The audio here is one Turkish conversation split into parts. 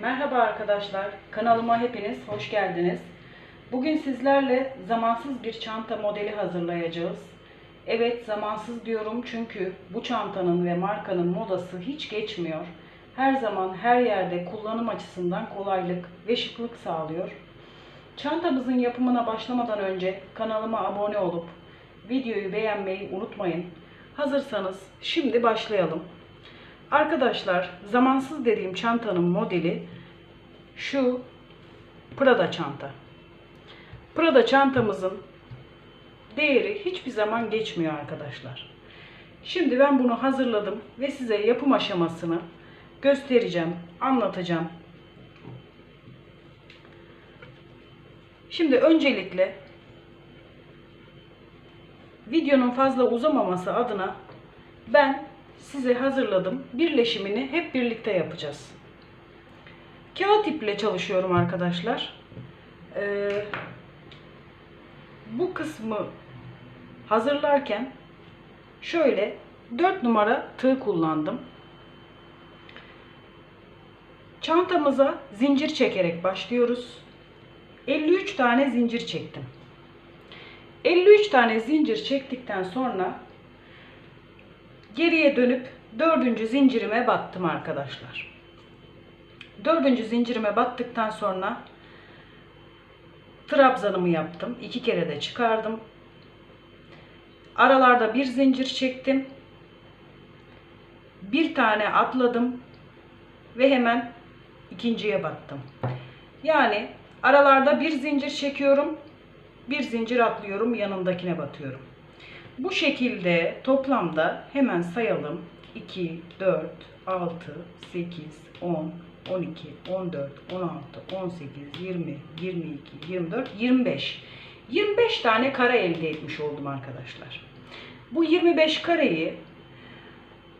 Merhaba arkadaşlar, kanalıma hepiniz hoş geldiniz. Bugün sizlerle zamansız bir çanta modeli hazırlayacağız. Evet zamansız diyorum çünkü bu çantanın ve markanın modası hiç geçmiyor. Her zaman her yerde kullanım açısından kolaylık ve şıklık sağlıyor. Çantamızın yapımına başlamadan önce kanalıma abone olup videoyu beğenmeyi unutmayın. Hazırsanız şimdi başlayalım. Arkadaşlar zamansız dediğim çantanın modeli şu Prada çanta. Prada çantamızın değeri hiçbir zaman geçmiyor arkadaşlar. Şimdi ben bunu hazırladım ve size yapım aşamasını göstereceğim, anlatacağım. Şimdi öncelikle videonun fazla uzamaması adına ben size hazırladım. Birleşimini hep birlikte yapacağız. Kağıt iple çalışıyorum arkadaşlar. Ee, bu kısmı hazırlarken şöyle 4 numara tığ kullandım. Çantamıza zincir çekerek başlıyoruz. 53 tane zincir çektim. 53 tane zincir çektikten sonra geriye dönüp dördüncü zincirime battım arkadaşlar. Dördüncü zincirime battıktan sonra trabzanımı yaptım. iki kere de çıkardım. Aralarda bir zincir çektim. Bir tane atladım ve hemen ikinciye battım. Yani aralarda bir zincir çekiyorum. Bir zincir atlıyorum, yanındakine batıyorum. Bu şekilde toplamda hemen sayalım. 2, 4, 6, 8, 10, 12, 14, 16, 18, 20, 22, 24, 25. 25 tane kare elde etmiş oldum arkadaşlar. Bu 25 kareyi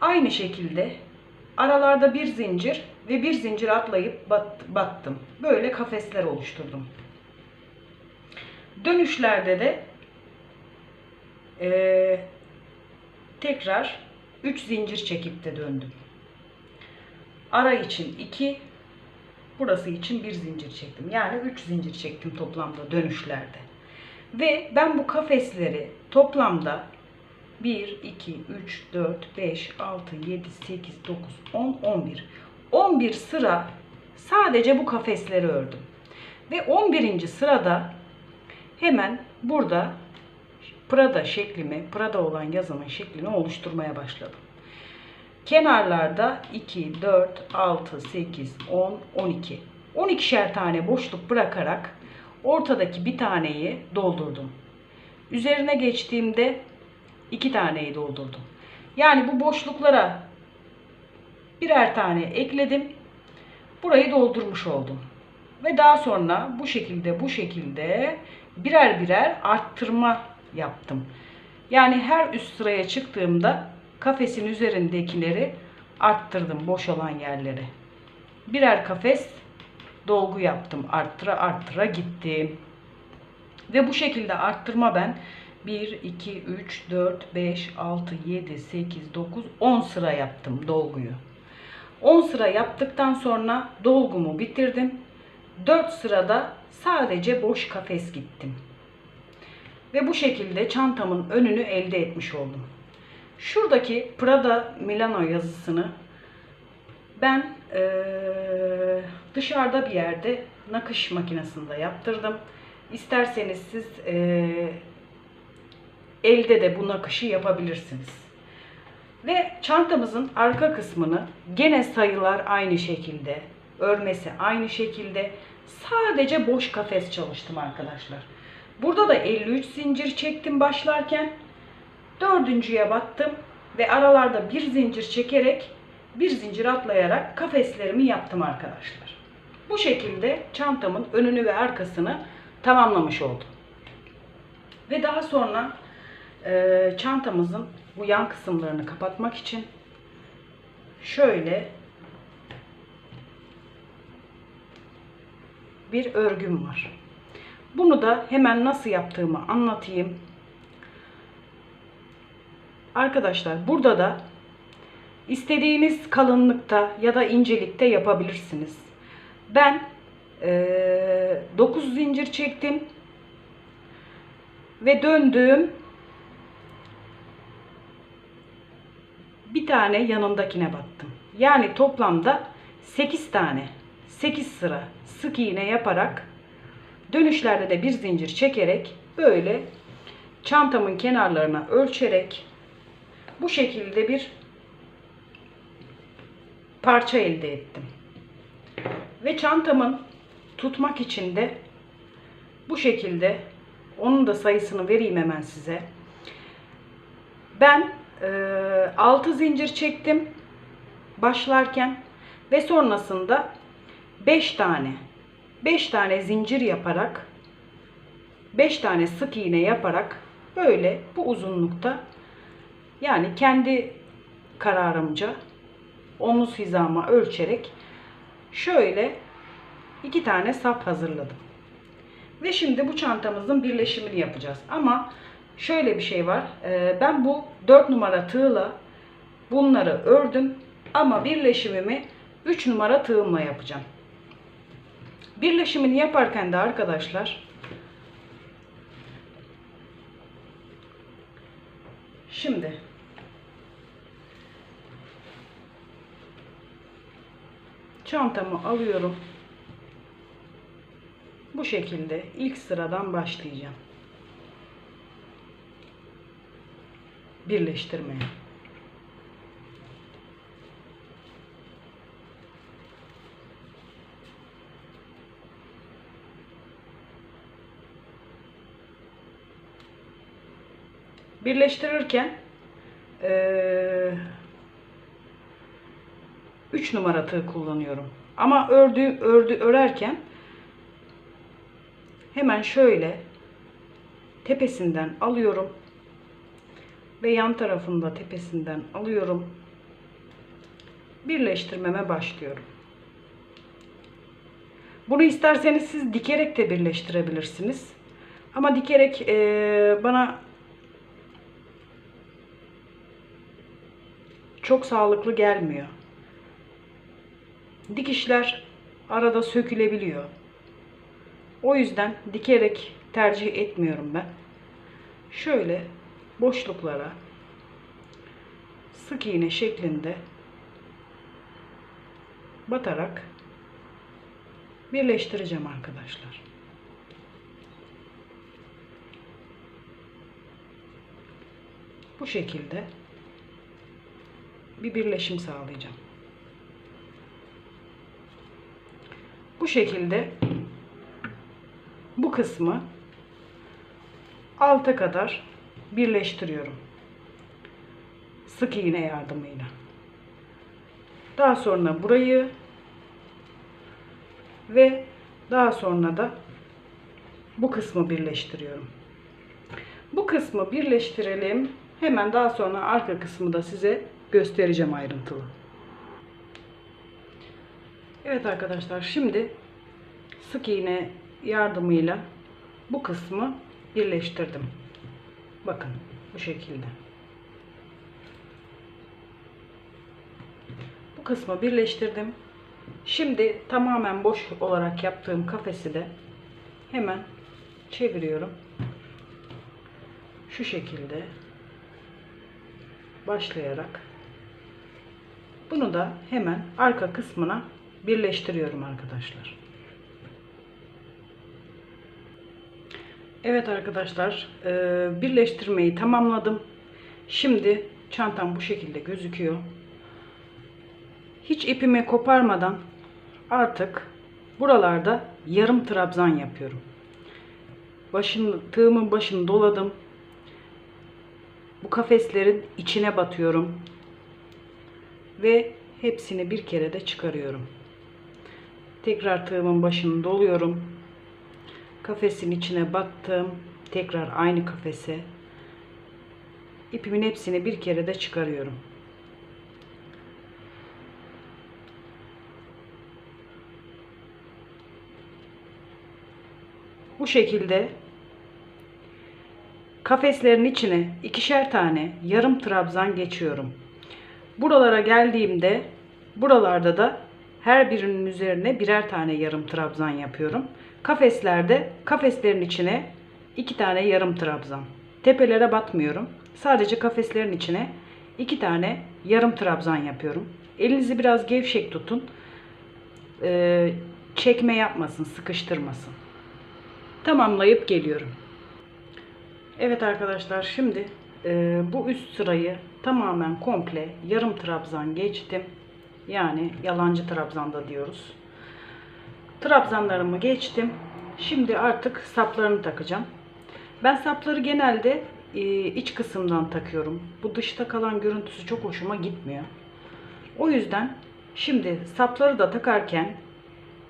aynı şekilde aralarda bir zincir ve bir zincir atlayıp bat, battım. Böyle kafesler oluşturdum. Dönüşlerde de ee, tekrar 3 zincir çekip de döndüm. Ara için 2, burası için bir zincir çektim. Yani 3 zincir çektim toplamda dönüşlerde. Ve ben bu kafesleri toplamda 1, 2, 3, 4, 5, 6, 7, 8, 9, 10, 11. 11 sıra sadece bu kafesleri ördüm. Ve 11. sırada hemen burada Prada şeklimi, Prada olan yazımın şeklini oluşturmaya başladım. Kenarlarda 2, 4, 6, 8, 10, 12. 12'şer tane boşluk bırakarak ortadaki bir taneyi doldurdum. Üzerine geçtiğimde iki taneyi doldurdum. Yani bu boşluklara birer tane ekledim. Burayı doldurmuş oldum. Ve daha sonra bu şekilde bu şekilde birer birer arttırma yaptım. Yani her üst sıraya çıktığımda kafesin üzerindekileri arttırdım boş olan yerleri. Birer kafes dolgu yaptım. Arttıra arttıra gittim. Ve bu şekilde arttırma ben 1, 2, 3, 4, 5, 6, 7, 8, 9, 10 sıra yaptım dolguyu. 10 sıra yaptıktan sonra dolgumu bitirdim. 4 sırada sadece boş kafes gittim. Ve bu şekilde çantamın önünü elde etmiş oldum. Şuradaki Prada Milano yazısını ben ee, dışarıda bir yerde nakış makinesinde yaptırdım. İsterseniz siz ee, elde de bu nakışı yapabilirsiniz. Ve çantamızın arka kısmını gene sayılar aynı şekilde, örmesi aynı şekilde sadece boş kafes çalıştım arkadaşlar. Burada da 53 zincir çektim başlarken. Dördüncüye battım ve aralarda bir zincir çekerek bir zincir atlayarak kafeslerimi yaptım arkadaşlar. Bu şekilde çantamın önünü ve arkasını tamamlamış oldum. Ve daha sonra e, çantamızın bu yan kısımlarını kapatmak için şöyle bir örgüm var. Bunu da hemen nasıl yaptığımı anlatayım. Arkadaşlar burada da istediğiniz kalınlıkta ya da incelikte yapabilirsiniz. Ben 9 zincir çektim ve döndüm. Bir tane yanındakine battım. Yani toplamda 8 tane 8 sıra sık iğne yaparak dönüşlerde de bir zincir çekerek böyle çantamın kenarlarına ölçerek bu şekilde bir parça elde ettim. Ve çantamın tutmak için de bu şekilde onun da sayısını vereyim hemen size. Ben e, 6 zincir çektim başlarken ve sonrasında 5 tane 5 tane zincir yaparak 5 tane sık iğne yaparak böyle bu uzunlukta yani kendi kararımca omuz hizama ölçerek şöyle iki tane sap hazırladım. Ve şimdi bu çantamızın birleşimini yapacağız. Ama şöyle bir şey var. Ee, Ben bu 4 numara tığla bunları ördüm. Ama birleşimimi 3 numara tığımla yapacağım. Birleşimini yaparken de arkadaşlar şimdi çantamı alıyorum. Bu şekilde ilk sıradan başlayacağım. Birleştirmeye. Birleştirirken eee 3 numara tığ kullanıyorum. Ama ördü, ördü örerken hemen şöyle tepesinden alıyorum ve yan tarafında tepesinden alıyorum. Birleştirmeme başlıyorum. Bunu isterseniz siz dikerek de birleştirebilirsiniz. Ama dikerek eee, bana çok sağlıklı gelmiyor. Dikişler arada sökülebiliyor. O yüzden dikerek tercih etmiyorum ben. Şöyle boşluklara sık iğne şeklinde batarak birleştireceğim arkadaşlar. Bu şekilde bir birleşim sağlayacağım. Bu şekilde bu kısmı alta kadar birleştiriyorum. Sık iğne yardımıyla. Daha sonra burayı ve daha sonra da bu kısmı birleştiriyorum. Bu kısmı birleştirelim. Hemen daha sonra arka kısmı da size göstereceğim ayrıntılı. Evet arkadaşlar şimdi sık iğne yardımıyla bu kısmı birleştirdim. Bakın bu şekilde. Bu kısmı birleştirdim. Şimdi tamamen boş olarak yaptığım kafesi de hemen çeviriyorum. Şu şekilde başlayarak bunu da hemen arka kısmına birleştiriyorum arkadaşlar. Evet arkadaşlar e, birleştirmeyi tamamladım. Şimdi çantam bu şekilde gözüküyor. Hiç ipimi koparmadan artık buralarda yarım trabzan yapıyorum. Başını, tığımın başını doladım. Bu kafeslerin içine batıyorum. Ve hepsini bir kere de çıkarıyorum. Tekrar tığımın başını doluyorum. Kafesin içine battım. Tekrar aynı kafese. İpimin hepsini bir kere de çıkarıyorum. Bu şekilde kafeslerin içine ikişer tane yarım trabzan geçiyorum. Buralara geldiğimde buralarda da Her birinin üzerine birer tane yarım trabzan yapıyorum. Kafeslerde kafeslerin içine iki tane yarım trabzan. Tepelere batmıyorum. Sadece kafeslerin içine iki tane yarım trabzan yapıyorum. Elinizi biraz gevşek tutun. Ee, çekme yapmasın, sıkıştırmasın. Tamamlayıp geliyorum. Evet arkadaşlar şimdi e, bu üst sırayı tamamen komple yarım trabzan geçtim. Yani yalancı trabzanda diyoruz. Trabzanlarımı geçtim. Şimdi artık saplarını takacağım. Ben sapları genelde e, iç kısımdan takıyorum. Bu dışta kalan görüntüsü çok hoşuma gitmiyor. O yüzden şimdi sapları da takarken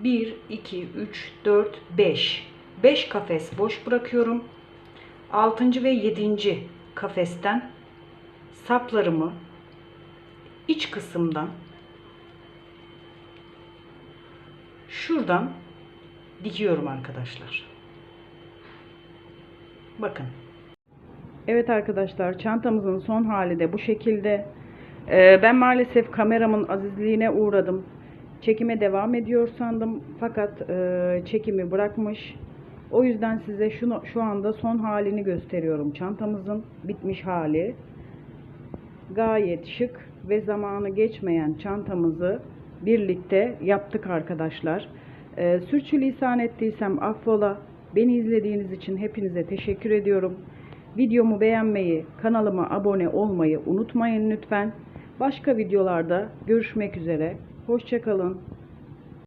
1, 2, 3, 4, 5. 5 kafes boş bırakıyorum. 6. ve 7. kafesten saplarımı iç kısımdan şuradan dikiyorum arkadaşlar. Bakın. Evet arkadaşlar çantamızın son hali de bu şekilde. Ee, ben maalesef kameramın azizliğine uğradım. Çekime devam ediyor sandım fakat e, çekimi bırakmış. O yüzden size şunu şu anda son halini gösteriyorum. Çantamızın bitmiş hali. Gayet şık ve zamanı geçmeyen çantamızı birlikte yaptık arkadaşlar. Ee, sürçülisan ettiysem affola. Beni izlediğiniz için hepinize teşekkür ediyorum. Videomu beğenmeyi, kanalıma abone olmayı unutmayın lütfen. Başka videolarda görüşmek üzere. Hoşçakalın.